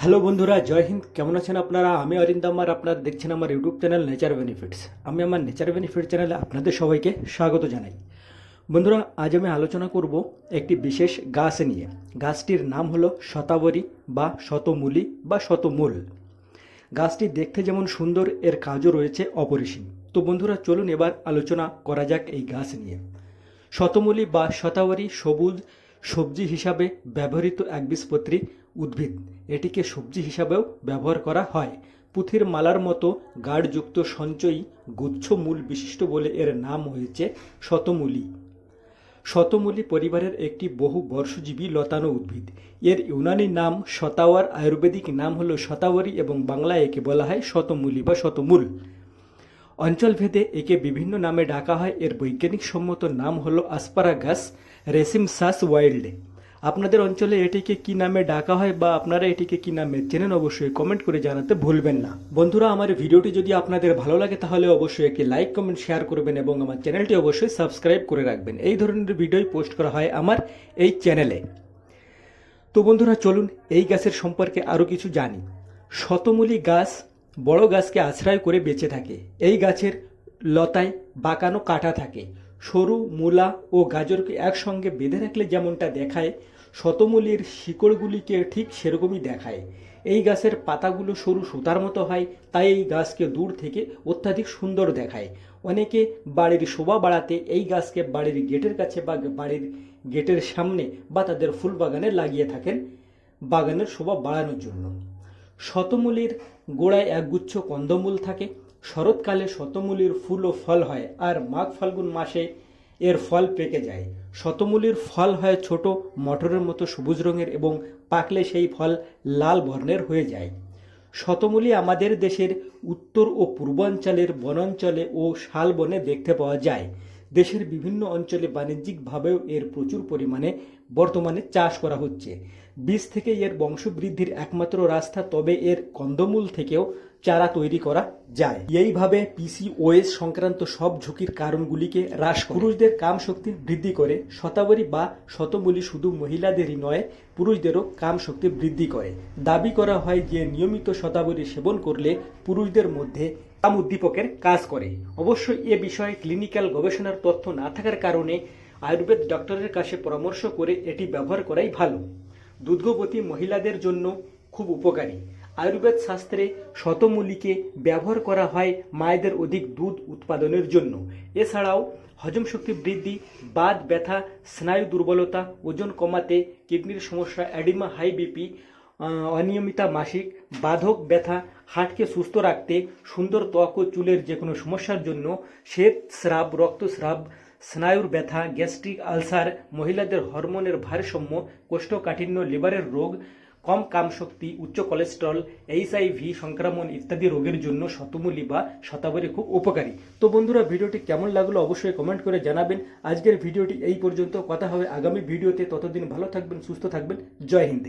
Hello বন্ধুরা, জয় হিন্দ। কেমন আছেন আপনারা? আমি অরিন্দম আর আপনারা দেখছেন আমার ইউটিউব চ্যানেল নেচার বেনিফিটস আমি আমার নেচার বেনিফিট চ্যানেলে আপনাদের সবাইকে স্বাগত জানাই। বন্ধুরা, আজ আমি আলোচনা করব একটি বিশেষ গাছ নিয়ে। গাছটির নাম হলো শতাবরী বা শতমূলি বা শতমূল। গাছটি দেখতে যেমন সুন্দর, এর কাজও রয়েছে অপরিসীম। তো বন্ধুরা, চলুন এবার আলোচনা করা যাক এই গাছ নিয়ে। শতমূলি বা শতাবরী সবুজ সবজি হিসাবে ব্যবহৃত একবীজপত্রী উদ্ভিদ। এটিকে সবজি হিসাবেও ব্যবহার করা হয়। পুঁথির মালার মতো গাঢ়যুক্ত সঞ্চয়ী গুচ্ছ মূল বিশিষ্ট বলে এর নাম হয়েছে শতমূলী। শতমূলী পরিবারের একটি বহু বর্ষজীবী লতানো উদ্ভিদ। এর ইউনানি নাম শতাওয়ার আয়ুর্বেদিক নাম হলো শতাবরী এবং বাংলায় একে বলা হয় শতমূলী বা শতমূল। অঞ্চলভেদে একে বিভিন্ন নামে ডাকা হয়। এর বৈজ্ঞানিক সম্মত নাম হলো আসপারাগাস রেসিম সাস ওয়াইল্ডে। আপনাদের অঞ্চলে এটিকে কি নামে ডাকা হয় বা আপনারা এটিকে কি নামে চেনেন অবশ্যই কমেন্ট করে জানাতে ভুলবেন না। বন্ধুরা, আমার ভিডিওটি যদি আপনাদের ভালো লাগে তাহলে অবশ্যই একটি লাইক, কমেন্ট, শেয়ার করবেন এবং আমার চ্যানেলটি অবশ্যই সাবস্ক্রাইব করে রাখবেন। এই ধরনের ভিডিওই পোস্ট করা হয় আমার এই চ্যানেলে। তো বন্ধুরা, চলুন এই গাছের সম্পর্কে আরও কিছু জানি। শতমূলী গাছ বড় গাছকে আশ্রয় করে বেঁচে থাকে। এই গাছের লতায় বাঁকানো কাটা থাকে। সরু, মূলা ও গাজরকে একসঙ্গে বেঁধে রাখলে যেমনটা দেখায়, শতমূলির শিকড়গুলিকে ঠিক সেরকমই দেখায়। এই গাছের পাতাগুলো সরু সুতার মতো হয়, তাই এই গাছকে দূর থেকে অত্যাধিক সুন্দর দেখায়। অনেকে বাড়ির শোভা বাড়াতে এই গাছকে বাড়ির গেটের কাছে বা বাড়ির গেটের সামনে বা তাদের ফুল বাগানে লাগিয়ে থাকেন বাগানের শোভা বাড়ানোর জন্য। শতমূলীর গোড়ায় একগুচ্ছ কন্দমূল থাকে। শরৎকালে শতমূলীর ফুল ও ফল হয় আর মাঘ ফাল্গুন মাসে এর ফল পেকে যায়। শতমূলীর ফল হয় ছোট মটরের মতো সবুজ রঙের এবং পাকলে সেই ফল লাল বর্ণের হয়ে যায়। শতমূলী আমাদের দেশের উত্তর ও পূর্বাঞ্চলের বনাঞ্চলে ও শালবনে দেখতে পাওয়া যায়। দেশের বিভিন্ন অঞ্চলে বাণিজ্যিকভাবেও এর প্রচুর পরিমাণে বর্তমানে চাষ করা হচ্ছে। বীজ থেকে এর বংশবৃদ্ধির একমাত্র রাস্তা তবে এর কন্দমূল থেকেও চারা তৈরি করা যায়। এইভাবে পিসিওএস সংক্রান্ত সব ঝুঁকির কারণগুলিকে হ্রাস পুরুষদের কাম শক্তি বৃদ্ধি করে, শতাবরী বা শতমূলী শুধু মহিলাদেরই নয়, পুরুষদেরও কাম শক্তি বৃদ্ধি করে। দাবি করা হয় যে, নিয়মিত শতাবরী সেবন করলে পুরুষদের মধ্যে কাম উদ্দীপকের কাজ করে। অবশ্যই এ বিষয়ে ক্লিনিক্যাল গবেষণার তথ্য না থাকার কারণে আয়ুর্বেদ ডক্টরের কাছে পরামর্শ করে এটি ব্যবহার করাই ভালো। দুগ্ধবতী মহিলাদের জন্য খুব উপকারী। আয়ুর্বেদ শাস্ত্রে শতমূলিকে ব্যবহার করা হয় মায়েদের অধিক দুধ উৎপাদনের জন্য। এছাড়াও হজম শক্তি বৃদ্ধি, বাত ব্যথা, স্নায়ু দুর্বলতা, ওজন কমাতে, কিডনির সমস্যা অ্যাডিমা হাই বিপি অনিয়মিতা মাসিক, বাধক ব্যথা হার্টকে সুস্থ রাখতে, সুন্দর ত্বক ও চুলের যে কোনো সমস্যার জন্য শ্বেত স্রাব রক্তস্রাব স্নায়ুর ব্যথা, গ্যাস্ট্রিক আলসার, মহিলাদের হরমোনের ভারসাম্য, কোষ্ঠকাঠিন্য, লিভারের রোগ কম কামশক্তি উচ্চ কোলেস্ট্রল এইচআইভি সংক্রমণ ইত্যাদি রোগের জন্য শতমূলি বা শতাবরী খুব উপকারী। তো বন্ধুরা, ভিডিওটি কেমন লাগল অবশ্যই কমেন্ট করে জানাবেন। আজকের ভিডিওটি এই পর্যন্ত। কথা হবে আগামী ভিডিওতে। ততদিন ভালো থাকবেন, সুস্থ থাকবেন। জয় হিন্দ।